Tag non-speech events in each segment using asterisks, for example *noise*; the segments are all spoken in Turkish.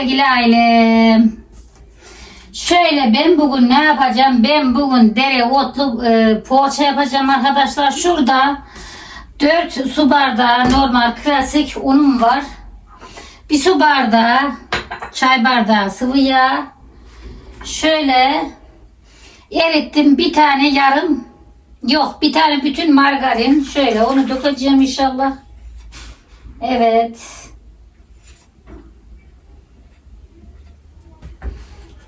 sevgili ailem. Şöyle ben bugün ne yapacağım? Ben bugün dere otlu e, poğaça yapacağım arkadaşlar. Şurada 4 su bardağı normal klasik unum var. Bir su bardağı çay bardağı sıvı yağ. Şöyle erittim bir tane yarım yok bir tane bütün margarin. Şöyle onu dökeceğim inşallah. Evet.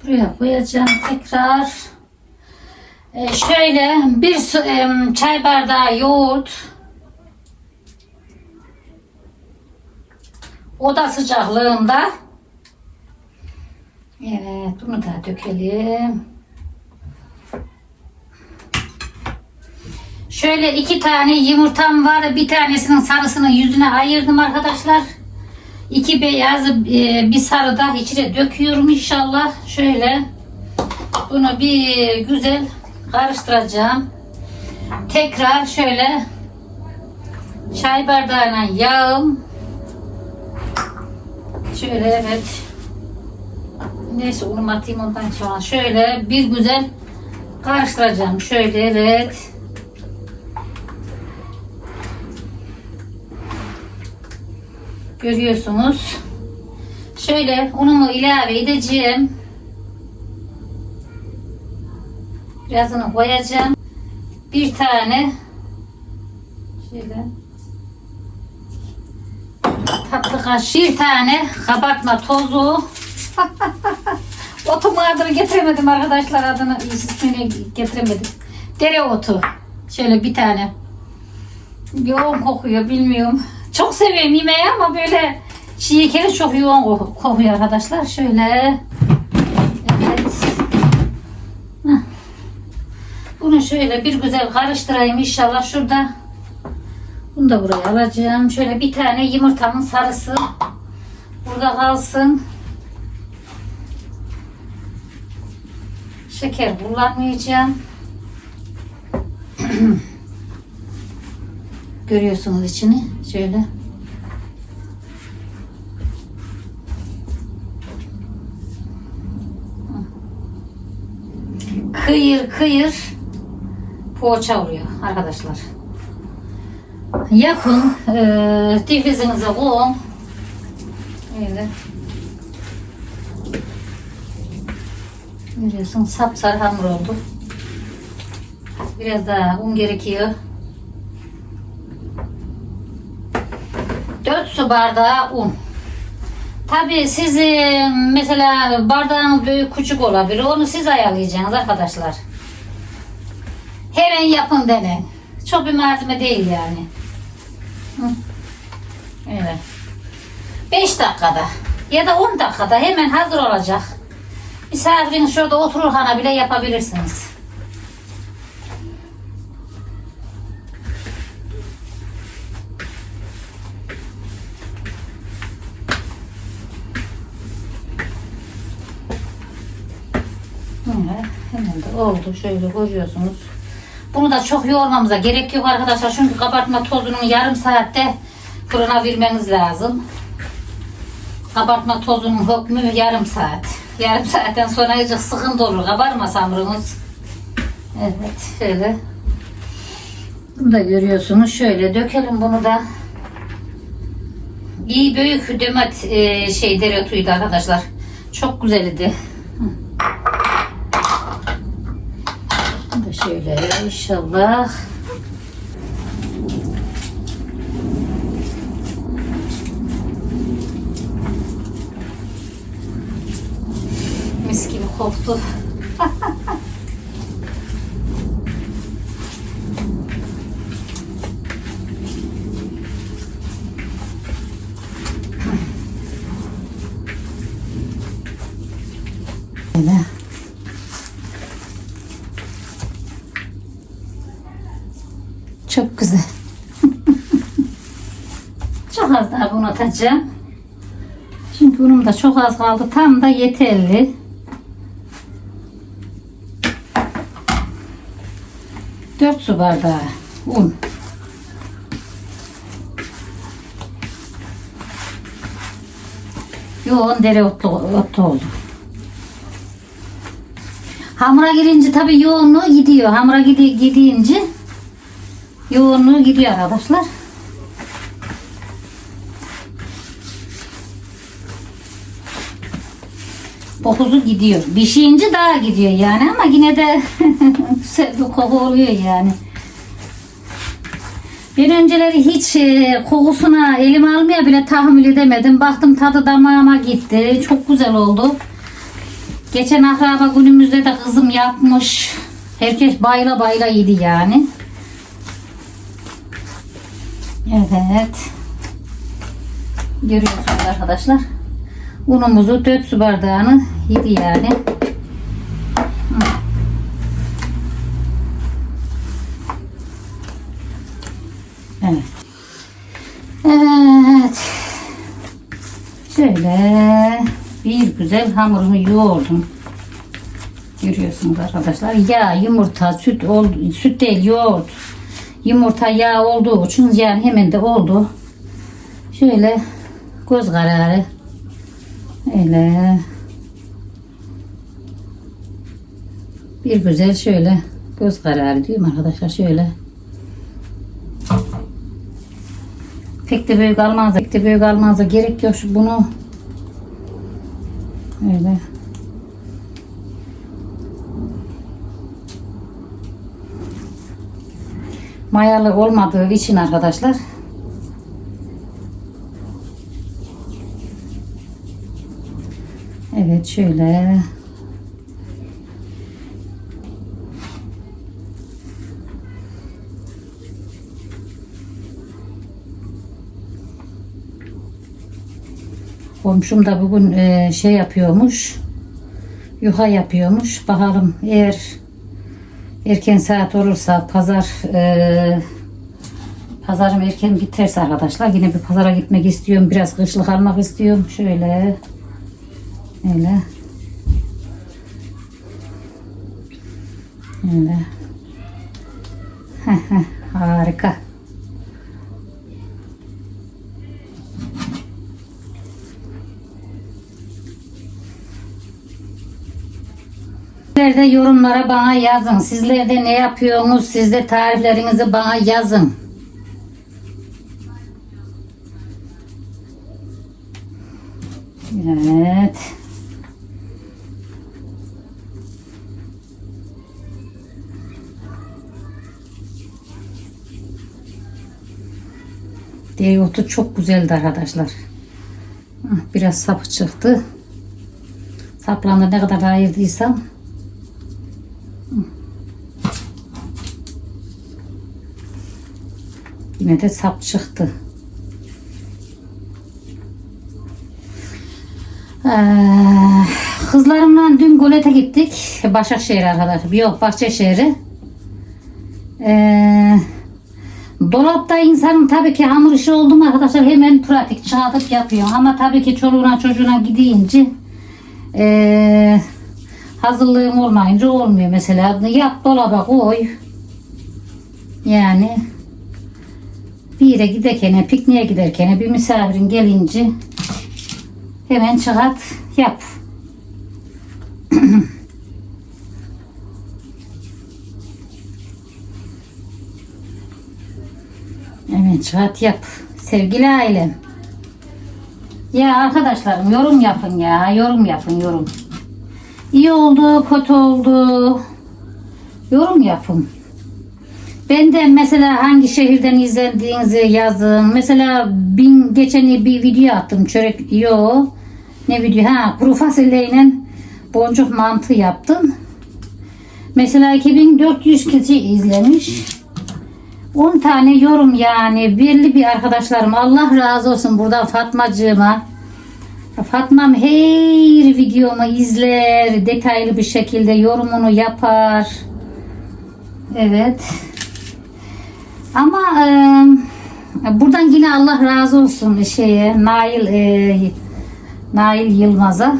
Buraya koyacağım tekrar. Ee, şöyle bir su, em, çay bardağı yoğurt. Oda sıcaklığında. Evet bunu da dökelim. Şöyle iki tane yumurtam var. Bir tanesinin sarısını yüzüne ayırdım arkadaşlar. İki beyaz e, bir sarı da içine döküyorum inşallah. Şöyle bunu bir güzel karıştıracağım. Tekrar şöyle çay bardağına yağım. Şöyle evet. Neyse unumu atayım ondan sonra. Şöyle bir güzel karıştıracağım. Şöyle evet. Görüyorsunuz. Şöyle unumu ilave edeceğim. Birazını koyacağım. Bir tane şöyle tatlı kaşığı bir tane kabartma tozu *laughs* otu adını getiremedim arkadaşlar adını ismini getiremedim dereotu şöyle bir tane yoğun kokuyor bilmiyorum çok seviyorum yemeği ama böyle çiğ kere çok yoğun koku- kokuyor arkadaşlar şöyle evet bunu şöyle bir güzel karıştırayım inşallah şurada bunu da buraya alacağım. Şöyle bir tane yumurtanın sarısı burada kalsın. Şeker kullanmayacağım. *clears throat* Görüyorsunuz içini. Şöyle. Kıyır kıyır poğaça oluyor arkadaşlar. Yakın e, difrizinize koyun. Öyle. Görüyorsun sapsarı hamur oldu. Biraz daha un gerekiyor. 4 su bardağı un. Tabi siz e, mesela bardağınız büyük küçük olabilir. Onu siz ayarlayacaksınız arkadaşlar. Hemen yapın deneyin. Çok bir malzeme değil yani. Evet. 5 dakikada ya da 10 dakikada hemen hazır olacak. Misafiriniz şurada otururken bile yapabilirsiniz. Oldu. Şöyle görüyorsunuz. Bunu da çok yoğurmamıza gerek yok arkadaşlar. Çünkü kabartma tozunun yarım saatte fırına vermeniz lazım. Kabartma tozunun hükmü yarım saat. Yarım saatten sonra iyice sıkıntı olur. Kabarmaz hamurunuz. Evet şöyle. Bunu da görüyorsunuz. Şöyle dökelim bunu da. İyi büyük demet e, şey dereotuydu arkadaşlar. Çok güzeldi. Şöyle inşallah. Mis gibi koktu. Böyle. Çok güzel. Atacağım. Çünkü bunun da çok az kaldı. Tam da yeterli. Dört su bardağı un. yoğun dereotlu otlu oldu. Hamura girince tabii yoğunluğu gidiyor. Hamura gidi, gidince yoğunluğu gidiyor arkadaşlar. Kokusu gidiyor. Pişince daha gidiyor yani ama yine de *laughs* güzel bir koku oluyor yani. Bir önceleri hiç e, kokusuna elim almaya bile tahammül edemedim. Baktım tadı damağıma gitti. Çok güzel oldu. Geçen akraba günümüzde de kızım yapmış. Herkes bayla bayla yedi yani. Evet. Görüyorsunuz arkadaşlar. Unumuzu 4 su bardağını yedi yani. Evet. Evet. Şöyle bir güzel hamurumu yoğurdum. Görüyorsunuz arkadaşlar. Yağ, yumurta, süt oldu, süt değil yoğurt. Yumurta yağ olduğu için yani hemen de oldu. Şöyle göz kararı öyle bir güzel şöyle göz kararı diyorum arkadaşlar? Şöyle. Pek de büyük almanıza pek de büyük almanıza gerek yok. Bunu öyle. Mayalı olmadığı için arkadaşlar Evet şöyle Komşum da bugün e, şey yapıyormuş. Yuha yapıyormuş. Bakalım eğer erken saat olursa pazar e, pazarım erken biterse arkadaşlar yine bir pazara gitmek istiyorum. Biraz kışlık almak istiyorum. Şöyle öyle öyle harika. Sizler de yorumlara bana yazın. Sizler de ne yapıyorsunuz? Siz de tariflerinizi bana yazın. Dereotu çok güzeldi arkadaşlar. Ah, Biraz sapı çıktı. Saplandı ne kadar ayırdıysam. Yine de sap çıktı. Ee, kızlarımla dün Golet'e gittik. Başakşehir arkadaşlar. Yok Bahçeşehir'e. Ee, dolapta insanın tabii ki hamur işi oldu mu arkadaşlar hemen pratik çıkartıp yapıyor. Ama tabii ki çoluğuna çocuğuna gidince ee, hazırlığım olmayınca olmuyor mesela. Yap dolaba koy. Yani bir yere giderken, pikniğe giderken, bir misafirin gelince hemen çıkart yap. *clears throat* hemen çıkart yap. Sevgili ailem. Ya arkadaşlarım yorum yapın ya. Yorum yapın yorum. İyi oldu, kötü oldu. Yorum yapın. Ben de mesela hangi şehirden izlediğinizi yazın. Mesela bin, geçen bir video attım. Çörek yo. Ne video? Ha kuru fasulyeyle boncuk mantı yaptım. Mesela 2400 kişi izlemiş. 10 tane yorum yani. Belli bir arkadaşlarım. Allah razı olsun buradan Fatmacığıma. Fatmam her videomu izler detaylı bir şekilde yorumunu yapar. Evet. Ama e, buradan yine Allah razı olsun şeye Nail e, Nail Yılmaz'a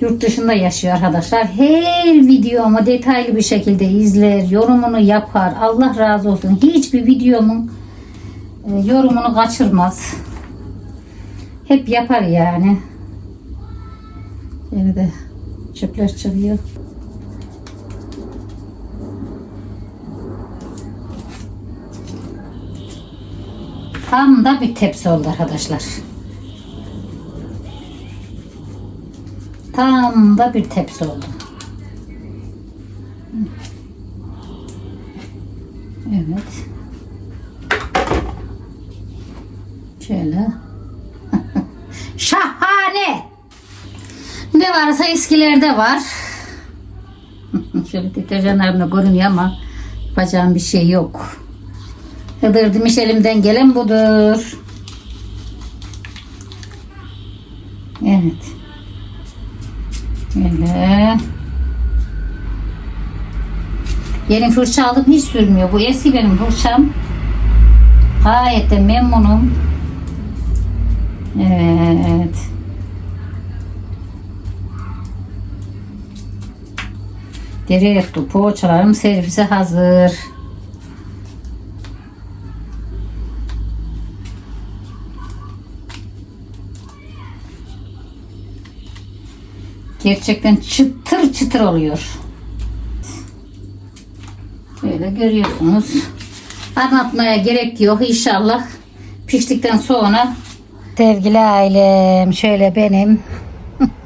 yurt dışında yaşıyor arkadaşlar. Her videomu detaylı bir şekilde izler, yorumunu yapar. Allah razı olsun. Hiçbir videomun e, yorumunu kaçırmaz. hep yapar yani. Yine de çöpler çıkıyor. Tam da bir tepsi oldu arkadaşlar. Tam da bir tepsi oldu. Evet. Şöyle. *laughs* Şahane. Ne varsa eskilerde var. *laughs* Şöyle deterjanlarımda görünüyor ama yapacağım bir şey yok. Hıdır demiş elimden gelen budur. Evet. Böyle. Yeni fırça aldım hiç sürmüyor. Bu eski benim fırçam. Gayet de memnunum. Evet. Dereotu poğaçalarım servise hazır. Gerçekten çıtır çıtır oluyor. Böyle görüyorsunuz. Anlatmaya gerek yok inşallah. Piştikten sonra sevgili ailem şöyle benim *laughs*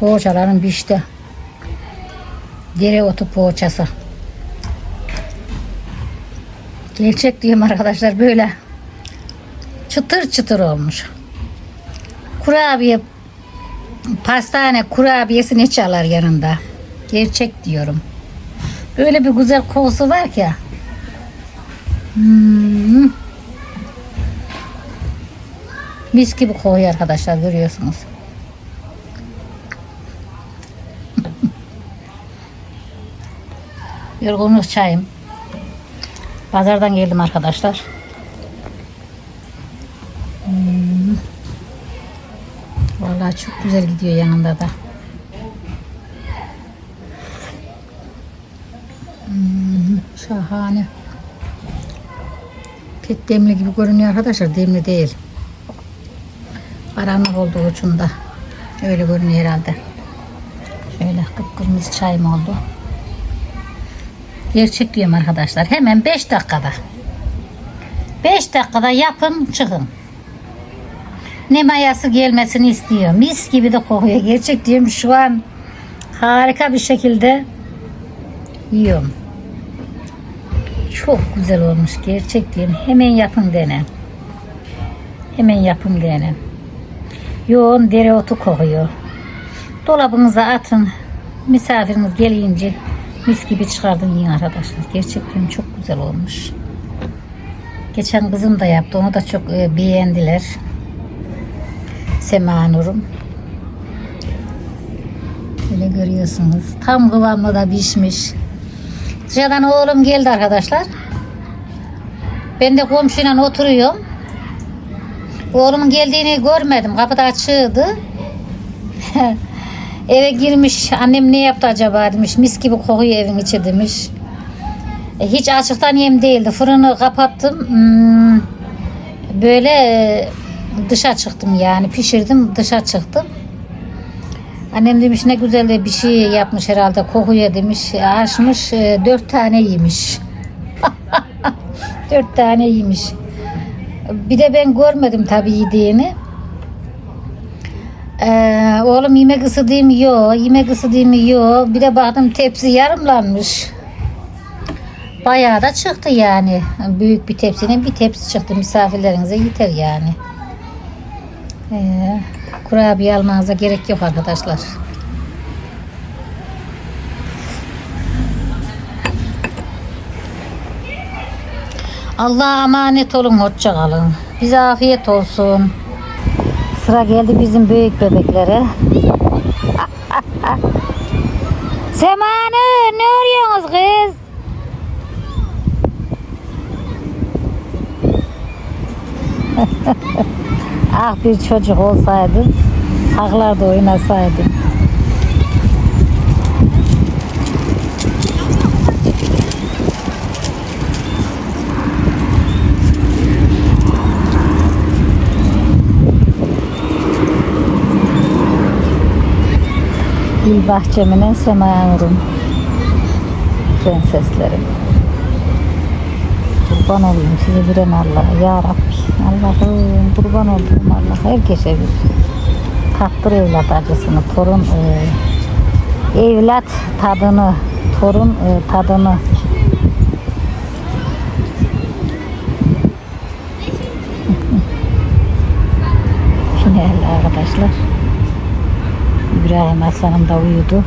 poğaçalarım pişti. Dereotu poğaçası. Gerçek diyeyim arkadaşlar böyle çıtır çıtır olmuş. Kurabiye pastane kurabiyesini çalar yanında. Gerçek diyorum. Böyle bir güzel kokusu var ki. Hmm. Mis gibi kokuyor arkadaşlar görüyorsunuz. *laughs* Yorgunluk çayım. Pazardan geldim arkadaşlar. Hmm. Vallahi çok güzel gidiyor yanında da. Hmm, şahane. Pek demli gibi görünüyor arkadaşlar. Demli değil. Karanlık olduğu için de öyle görünüyor herhalde. Şöyle kıpkırmızı çayım oldu. Gerçek diyorum arkadaşlar. Hemen 5 dakikada. 5 dakikada yapın çıkın. Ne mayası gelmesini istiyor. Mis gibi de kokuyor. Gerçek diyorum şu an harika bir şekilde yiyorum. Çok güzel olmuş. Gerçek diyorum. Hemen yapın dene. Hemen yapın dene. Yoğun dereotu kokuyor. Dolabınıza atın. Misafiriniz gelince mis gibi çıkardın yiyin arkadaşlar. Gerçekten çok güzel olmuş. Geçen kızım da yaptı. Onu da çok e, beğendiler. Sema Nur'um. Böyle görüyorsunuz. Tam kıvamlı da pişmiş. Dışarıdan oğlum geldi arkadaşlar. Ben de komşuyla oturuyorum. Oğlumun geldiğini görmedim. Kapıda açığıydı. *laughs* Eve girmiş. Annem ne yaptı acaba demiş. Mis gibi kokuyor evin içi demiş. E, hiç açıktan yem değildi. Fırını kapattım. Hmm, böyle e, dışa çıktım yani. Pişirdim dışa çıktım. Annem demiş ne güzel de bir şey yapmış herhalde kokuyor demiş. Açmış e, dört tane yemiş. *laughs* dört tane yemiş. Bir de ben görmedim tabii yediğini. Ee, oğlum yemek ısıdığım yok, yemek ısıdığım yok. Bir de baktım tepsi yarımlanmış. Bayağı da çıktı yani. Büyük bir tepsinin bir tepsi çıktı. Misafirlerinize yeter yani. Ee, kurabiye almanıza gerek yok arkadaşlar. Allah'a emanet olun, hoşça kalın. Bize afiyet olsun. Sıra geldi bizim büyük bebeklere. Semane ne arıyorsunuz kız? *laughs* ah bir çocuk olsaydı, haklarda oynasaydım. Gül bahçeminin semayanurun prenseslerim. Kurban olayım sizi bilen Allah. Ya Rabbi. Allah'ım kurban olduğum Allah. Herkese bir tattır evlat acısını. Torun e, evlat tadını. Torun e, tadını. *laughs* Finalli arkadaşlar. İbrahim Aslanım da uyudu.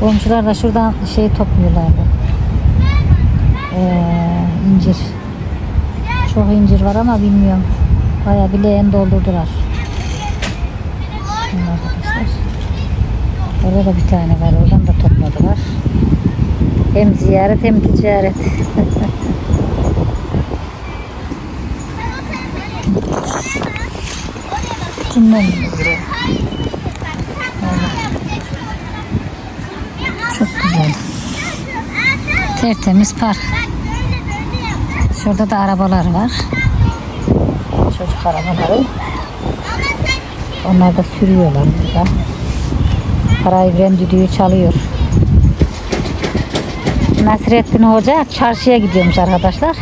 Komşular da şuradan şey topluyorlardı. Ee, incir. Çok incir var ama bilmiyorum. Baya bir leğen doldurdular. Şimdi arkadaşlar. Orada da bir tane var. Oradan da topladılar. Hem ziyaret hem ticaret. *laughs* Dinlemiyor buraya. Çok güzel. Tertemiz park. Şurada da arabalar var. Çocuk arabaları. Onlar da sürüyorlar burada. Parayı veren düdüğü çalıyor. Nasrettin Hoca çarşıya gidiyormuş arkadaşlar.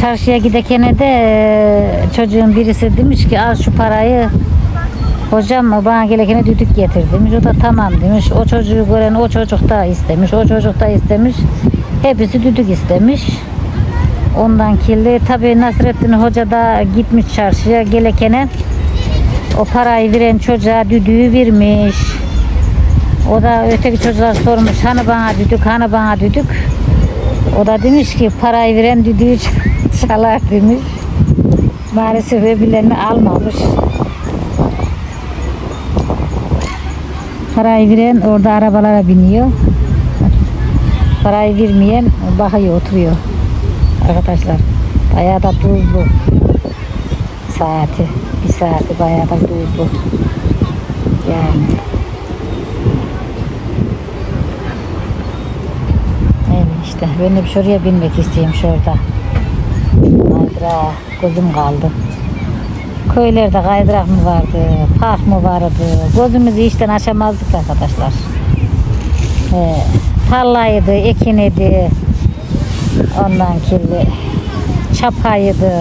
Çarşıya gidekene de e, çocuğun birisi demiş ki al şu parayı Hocam bana gelekene düdük getir demiş. O da tamam demiş. O çocuğu gören o çocuk da istemiş. O çocuk da istemiş. Hepsi düdük istemiş. Ondan kirli. Tabi Nasrettin Hoca da gitmiş çarşıya gelekene o parayı veren çocuğa düdüğü vermiş. O da öteki çocuklar sormuş hani bana düdük hani bana düdük. O da demiş ki parayı veren düdüğü *laughs* çalar demiş. Maalesef öbürlerini almamış. Parayı veren orada arabalara biniyor. Parayı vermeyen bakıyor oturuyor. Arkadaşlar bayağı da tuzlu. Saati. Bir saati bayağı da tuzlu. Yani. Evet işte ben de şuraya binmek isteyeyim şurada. Kaydıra gözüm kaldı. Köylerde kaydırak mı vardı, park mı vardı? Gözümüzü işten açamazdık arkadaşlar. Ee, tarlaydı, ekiniydi. Ondan kirli çapaydı.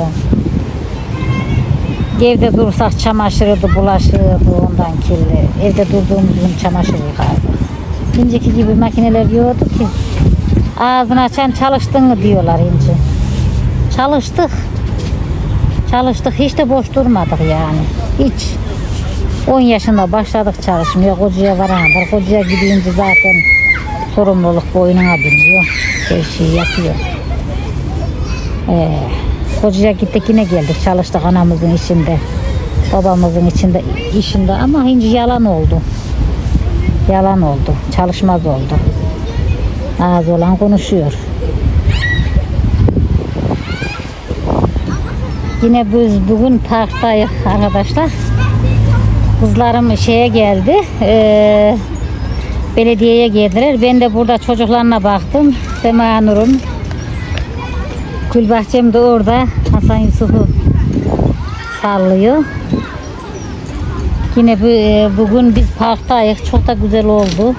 Evde dursak çamaşırıydı, bulaşığıydı ondan kirli. Evde durduğumuz gün çamaşır yıkardık. Şimdiki gibi makineler yoktu ki. Ağzını açan çalıştın mı diyorlar ince. Çalıştık. Çalıştık hiç de boş durmadık yani. Hiç. 10 yaşında başladık çalışmaya. Kocaya varana kadar. Kocaya gidince zaten sorumluluk boynuna biniyor. Her şeyi yapıyor. Ee, kocaya gittik yine geldik. Çalıştık anamızın içinde. Babamızın içinde işinde ama hinci yalan oldu. Yalan oldu. Çalışmaz oldu. Az olan konuşuyor. Yine biz bugün parktayız arkadaşlar. Kızlarım şeye geldi. eee, belediyeye geldiler. Ben de burada çocuklarına baktım. Sema Nur'un. Gülbahçem de orada. Hasan Yusuf'u sallıyor. Yine bu, e, bugün biz parktayız. Çok da güzel oldu.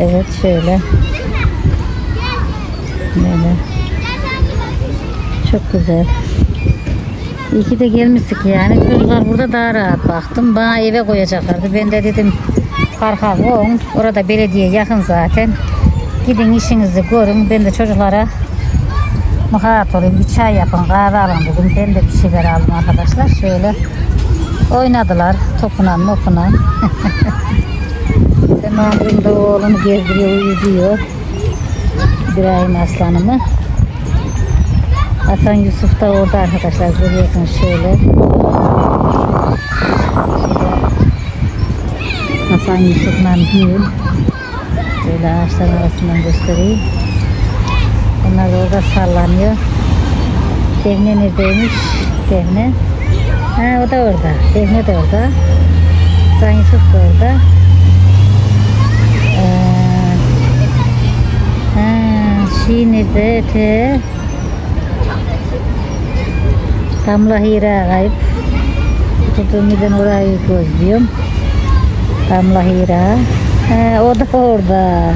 Evet şöyle. Böyle. Çok güzel. İyi ki de gelmiştik yani. Çocuklar burada daha rahat baktım. Bana eve koyacaklardı. Ben de dedim parka koyun. Orada belediye yakın zaten. Gidin işinizi görün. Ben de çocuklara muhabbet olayım. Bir çay yapın, kahve alın dedim. Ben de bir şeyler aldım arkadaşlar. Şöyle oynadılar. Topunan mopunan. *laughs* Sema'nın da oğlunu gezdiriyor, uyuyor. İbrahim Aslanımı. Hasan Yusuf da orada arkadaşlar görüyorsunuz şöyle. Hasan Yusuf'la Gül. Böyle ağaçların arasından göstereyim. Onlar da orada sallanıyor. Defne neredeymiş? Defne. Ha o da orada. Defne de orada. Hasan Yusuf da orada. Ee, ha, şey nerede? Te. Damla Hira kayıp. Tuttuğum yerden orayı gözlüyorum. Damla Hira. He, o da orada.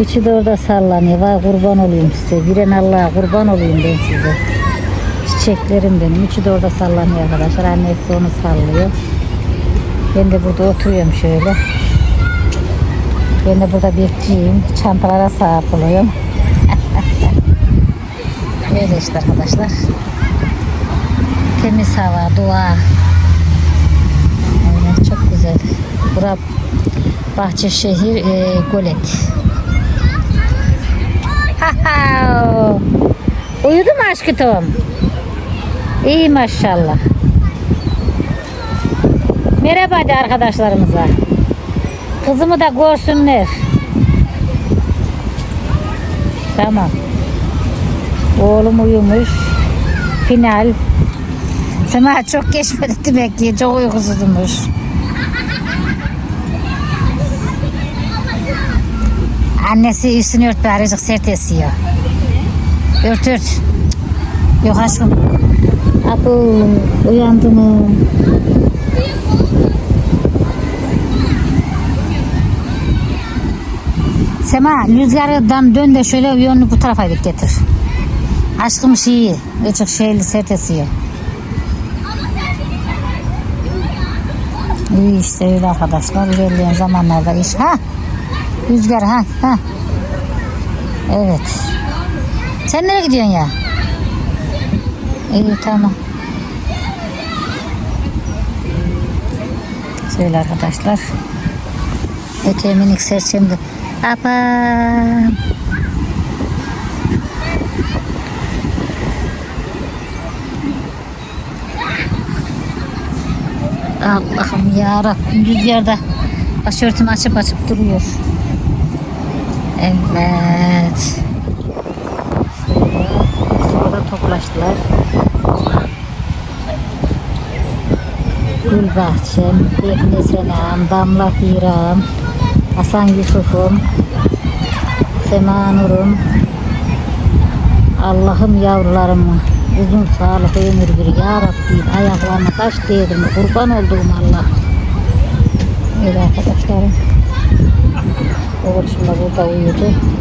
Üçü de orada sallanıyor. Vay kurban olayım size. Biren Allah'a kurban olayım ben size. Çiçeklerim benim. Üçü de orada sallanıyor arkadaşlar. Annesi onu sallıyor. Ben de burada oturuyorum şöyle. Ben de burada bekleyeyim. Çantalara sahip oluyorum. *laughs* Öyle işte arkadaşlar. Temiz hava, dua. Aynen çok güzel. Bura Bahçeşehir e, Golet. Uyudu mu aşkım? İyi maşallah. Merhaba de arkadaşlarımıza. Kızımı da görsünler. Tamam. Oğlum uyumuş. Final. Sema çok geçmedi demek ki. Çok uykusuzmuş. Annesi üstünü ört birazcık sert esiyor. Ört ört. Yok aşkım. Abu uyandı mı? Sema rüzgardan dön de şöyle yönünü bu tarafa getir. Aşkım şeyi, ıcık şeyli sert esiyor. İyi işte öyle arkadaşlar. İlerleyen zamanlarda iş. Ha? Rüzgar ha? Ha? Evet. Sen nereye gidiyorsun ya? İyi tamam. Şöyle arkadaşlar. Öte minik serçemde. Aman. Allah'ım ya Rabbim rüzgarda başörtümü açıp açıp duruyor. Evet. Sonra toplaştılar. Gül Bahçem, Defne Senem, Damla Hiram, Hasan Yusuf'um, Sema Nur'um, Allah'ım yavrularımı uzun sağlık ömür bir ya Rabbim taş değdirme kurban olduğum Allah. Öyle arkadaşlarım. Oğlum şimdi burada uyudu.